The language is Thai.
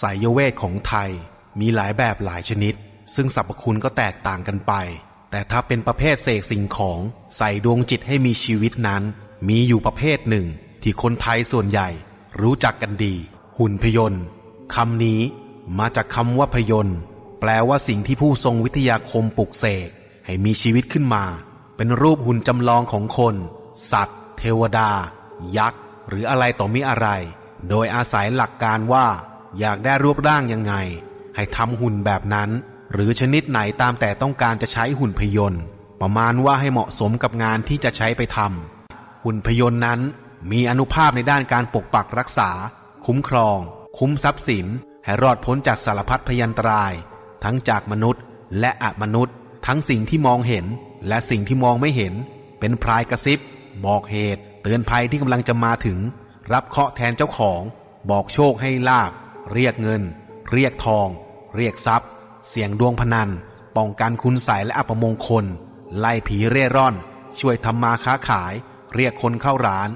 สายเวทของไทยมีหลายแบบหลายชนิด ซึ่งสรรพคุณก็แตกต่างกันไป แต่ถ้าเป็นประเภทเสกสิ่งของใส่ดวงจิตให้มีชีวิตนั้น มีอยู่ประเภทหนึ่ง ที่คนไทยส่วนใหญ่รู้จักกันดี หุ่นพยนต์คำนี้มาจากคำว่าพยนต์แปลว่าสิ่งที่ผู้ทรงวิทยาคมปลุกเสกให้มีชีวิตขึ้นมา เป็นรูปหุ่นจำลองของคน สัตว์ เทวดา ยักษ์ หรืออะไรต่อมิอะไร โดยอาศัยหลักการว่า อยากได้รูปร่างยังไง ให้ทำหุ่นแบบนั้น หรือชนิดไหนตามแต่ต้องการจะใช้หุ่นพยนต์ประมาณว่าให้เหมาะสมกับงานที่จะใช้ไปทำหุ่นพยนต์นั้น มีอนุภาพในด้านการปกปักรักษา คุ้มครอง คุ้มทรัพย์สิน ให้รอดพ้นจากสารพัดพยันตราย ทั้งจากมนุษย์ และอมนุษย์ ทั้งสิ่งที่มองเห็น และสิ่งที่มองไม่เห็น เป็นพรายกระซิบ บอกเหตุ เตือนภัยที่กำลังจะมาถึง รับเคาะแทนเจ้าของ บอกโชคให้ลาบ เรียกเงิน เรียกทอง เรียกทรัพย์ เสี่ยงดวงพนัน ป้องกันคุณใสและอัปมงคล ไล่ผีเร่ร่อน ช่วยทำมาค้าขาย เรียกคนเข้าร้าน